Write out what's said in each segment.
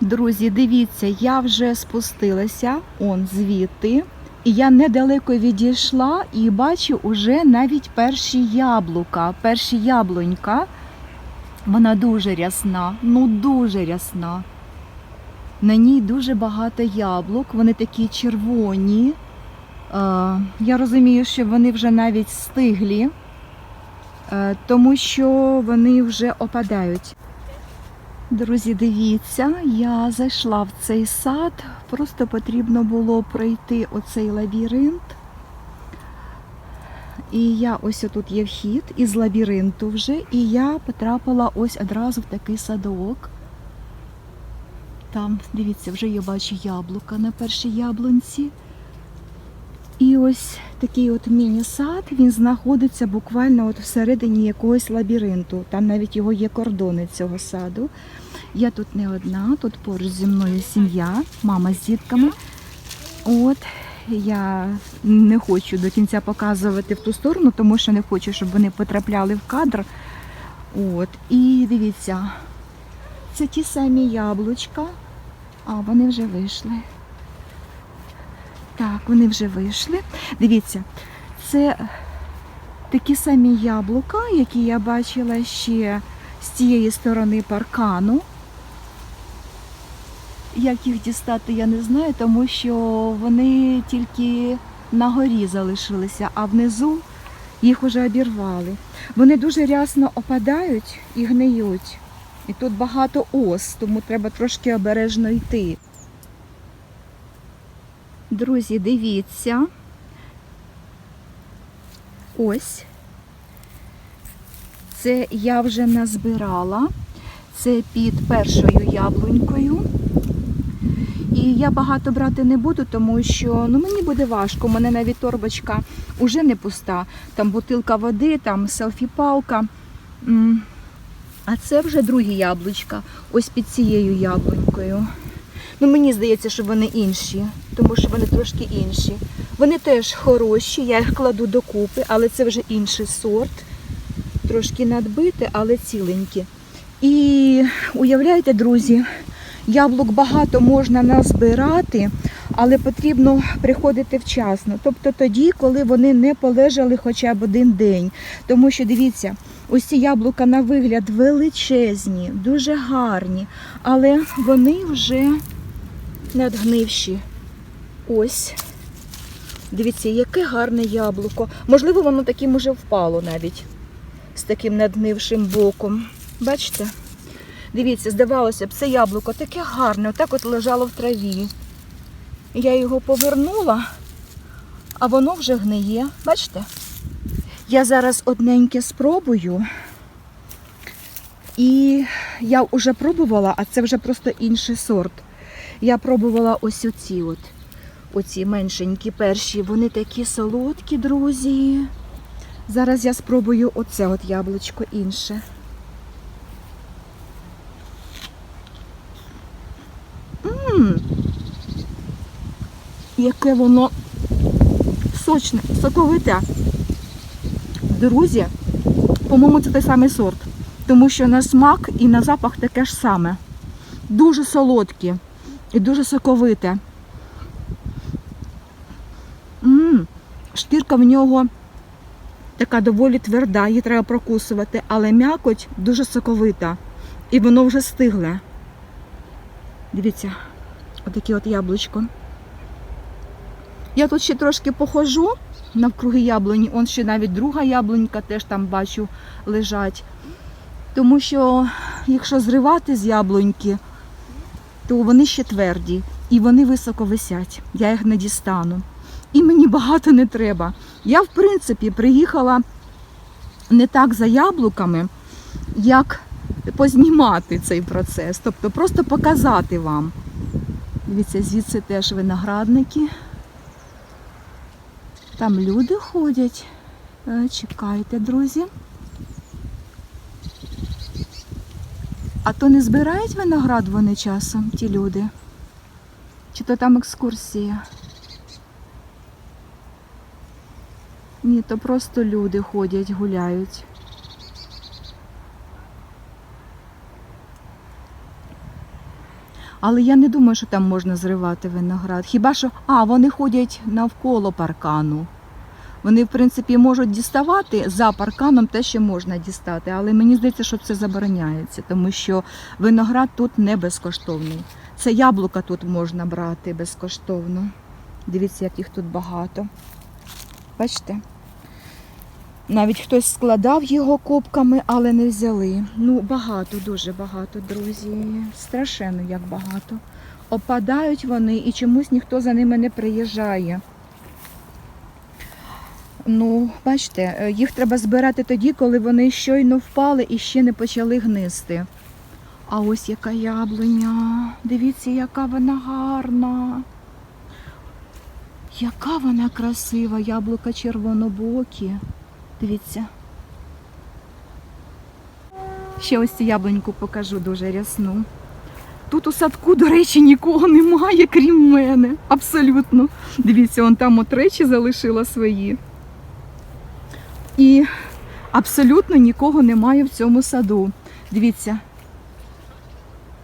Друзі, дивіться, я вже спустилася он звідти, і я недалеко відійшла і бачу уже навіть перші яблука, перші яблунька. Вона дуже рясна, ну дуже рясна. На ній дуже багато яблук, вони такі червоні. Е, я розумію, що вони вже навіть стиглі, е, тому що вони вже опадають. Друзі, дивіться, я зайшла в цей сад, просто потрібно було пройти оцей лабіринт. І я ось тут є вхід із лабіринту вже, і я потрапила ось одразу в такий садок. Там, дивіться, вже я бачу яблука на першій яблунці. І ось такий от міні-сад, він знаходиться буквально от всередині якогось лабіринту. Там навіть його є кордони цього саду. Я тут не одна, тут поруч зі мною сім'я, мама з дітками. От я не хочу до кінця показувати в ту сторону, тому що не хочу, щоб вони потрапляли в кадр. От, і дивіться, це ті самі яблучка, а вони вже вийшли. Так, вони вже вийшли. Дивіться, це такі самі яблука, які я бачила ще з цієї сторони паркану. Як їх дістати, я не знаю, тому що вони тільки на горі залишилися, а внизу їх уже обірвали. Вони дуже рясно опадають і гниють. І тут багато ос, тому треба трошки обережно йти. Друзі, дивіться. Ось. Це я вже назбирала. Це під першою яблунькою. І я багато брати не буду, тому що ну, мені буде важко. У мене навіть торбочка уже не пуста. Там бутилка води, там селфі-палка. А це вже другі яблучка, ось під цією яблунькою. Ну, мені здається, що вони інші, тому що вони трошки інші. Вони теж хороші, я їх кладу докупи, але це вже інший сорт. Трошки надбите, але ціленькі. І уявляєте, друзі, яблук багато можна назбирати, але потрібно приходити вчасно. Тобто тоді, коли вони не полежали хоча б один день. Тому що дивіться, ось яблука на вигляд величезні, дуже гарні, але вони вже надгнивші. Ось. Дивіться, яке гарне яблуко. Можливо, воно таким уже впало навіть з таким надгнившим боком. Бачите? Дивіться, здавалося б, це яблуко таке гарне, отак от лежало в траві. Я його повернула, а воно вже гниє. Бачите? Я зараз одненьке спробую. І я вже пробувала, а це вже просто інший сорт. Я пробувала ось оці от. Оці меншенькі перші. Вони такі солодкі, друзі. Зараз я спробую оце от яблучко інше. Мм, яке воно сочне, соковите. Друзі, по-моєму, це той самий сорт, тому що на смак і на запах таке ж саме. Дуже солодкі і дуже соковите. М-м, шкірка в нього така доволі тверда, її треба прокусувати, але м'якоть дуже соковита. І воно вже стигле. Дивіться, отаке от яблучко. Я тут ще трошки похожу навкруги яблуні. Он ще навіть друга яблунька теж там бачу лежать. Тому що, якщо зривати з яблуньки, то вони ще тверді і вони високо висять. Я їх не дістану. І мені багато не треба. Я, в принципі, приїхала не так за яблуками, як познімати цей процес, тобто просто показати вам. Дивіться, звідси теж виноградники. Там люди ходять. Е, Чекайте, друзі. А то не збирають виноград вони часом, ті люди? Чи то там екскурсія? Ні, то просто люди ходять, гуляють. Але я не думаю, що там можна зривати виноград. Хіба що, а, вони ходять навколо паркану. Вони, в принципі, можуть діставати за парканом те, що можна дістати. Але мені здається, що це забороняється, тому що виноград тут не безкоштовний. Це яблука тут можна брати безкоштовно. Дивіться, як їх тут багато. Бачите? Навіть хтось складав його копками, але не взяли. Ну, багато, дуже багато, друзі. Страшенно, як багато. Опадають вони і чомусь ніхто за ними не приїжджає. Ну, бачите, е, їх треба збирати тоді, коли вони щойно впали і ще не почали гнисти. А ось яка яблуня. Дивіться, яка вона гарна. Яка вона красива, яблука червонобокі. Дивіться. Ще ось цю яблуньку покажу дуже рясну. Тут у садку, до речі, нікого немає, крім мене. Абсолютно. Дивіться, он там от речі залишила свої. І абсолютно нікого немає в цьому саду. Дивіться.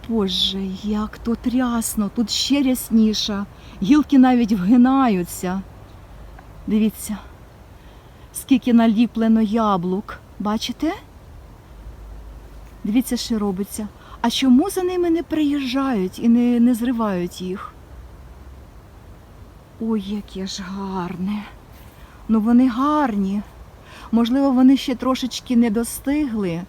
Боже, як тут рясно, тут ще рясніше. Гілки навіть вгинаються. Дивіться, скільки наліплено яблук. Бачите? Дивіться, що робиться. А чому за ними не приїжджають і не, не зривають їх? Ой, яке ж гарне. Ну вони гарні. Можливо, вони ще трошечки не достигли.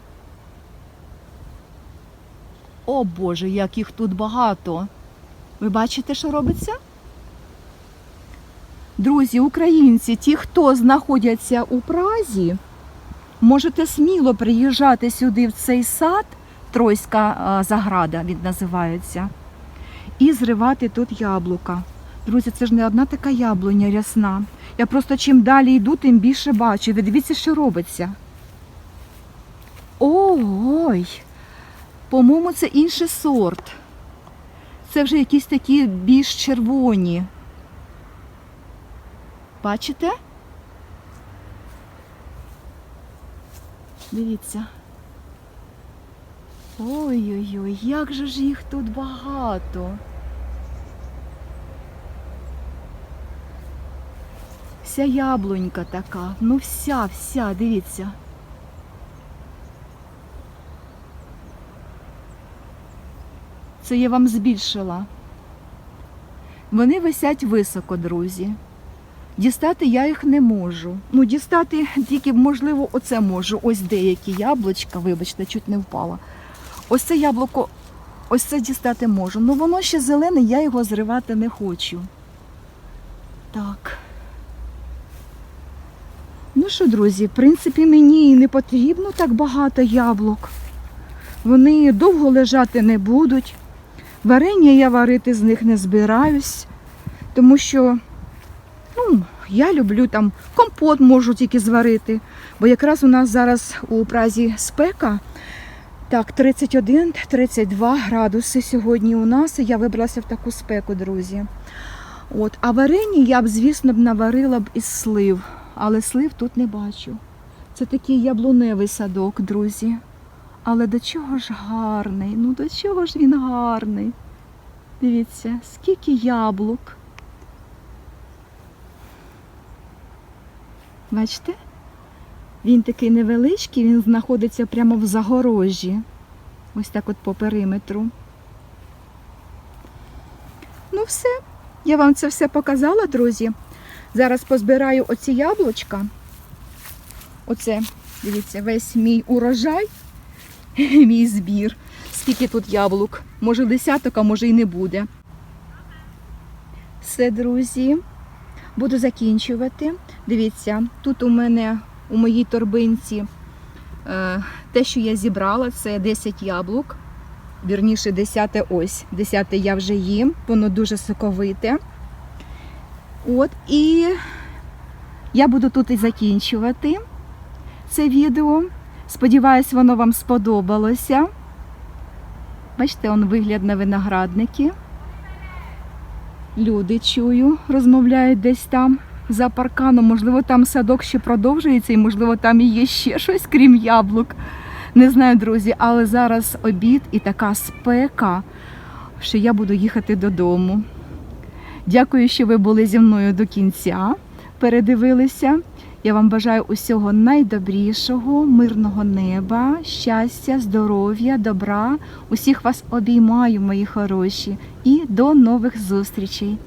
О Боже, як їх тут багато. Ви бачите, що робиться? Друзі, українці, ті, хто знаходяться у Празі, можете сміло приїжджати сюди в цей сад, Тройська заграда він називається, і зривати тут яблука. Друзі, це ж не одна така яблуня рясна. Я просто чим далі йду, тим більше бачу. Ви дивіться, що робиться. Ой! По-моєму, це інший сорт. Це вже якісь такі більш червоні. Бачите? Дивіться. Ой-ой-ой, як же ж їх тут багато. Вся яблунька така, ну вся, вся, дивіться. Це я вам збільшила. Вони висять високо, друзі. Дістати я їх не можу. Ну, дістати тільки, можливо, оце можу. Ось деякі яблучка, вибачте, чуть не впала. Ось це яблуко, ось це дістати можу. Ну воно ще зелене, я його зривати не хочу. Так. Ну що, друзі, в принципі, мені і не потрібно так багато яблук. Вони довго лежати не будуть. Варення я варити з них не збираюсь, тому що ну, я люблю там компот можу тільки зварити. Бо якраз у нас зараз у Празі спека. Так, 31-32 градуси сьогодні у нас. Я вибралася в таку спеку, друзі. От, а варені я б, звісно, б наварила б із слив, але слив тут не бачу. Це такий яблуневий садок, друзі. Але до чого ж гарний? Ну до чого ж він гарний? Дивіться, скільки яблук. Бачите? Він такий невеличкий, він знаходиться прямо в загорожі. Ось так от по периметру. Ну все, я вам це все показала, друзі. Зараз позбираю оці яблучка. Оце, дивіться, весь мій урожай, мій збір. Скільки тут яблук? Може десяток, а може і не буде. Все, друзі. Буду закінчувати. Дивіться, тут у мене у моїй торбинці е, те, що я зібрала, це 10 яблук. Вірніше, 10 ось. 10 я вже їм, воно дуже соковите. От, і я буду тут і закінчувати це відео. Сподіваюсь, воно вам сподобалося. Бачите, он вигляд на виноградники. Люди чую, розмовляють десь там за парканом. Можливо, там садок ще продовжується, і можливо, там і є ще щось, крім яблук. Не знаю, друзі, але зараз обід і така спека. що я буду їхати додому. Дякую, що ви були зі мною до кінця, передивилися. Я вам бажаю усього найдобрішого, мирного неба, щастя, здоров'я, добра. Усіх вас обіймаю, мої хороші, і до нових зустрічей.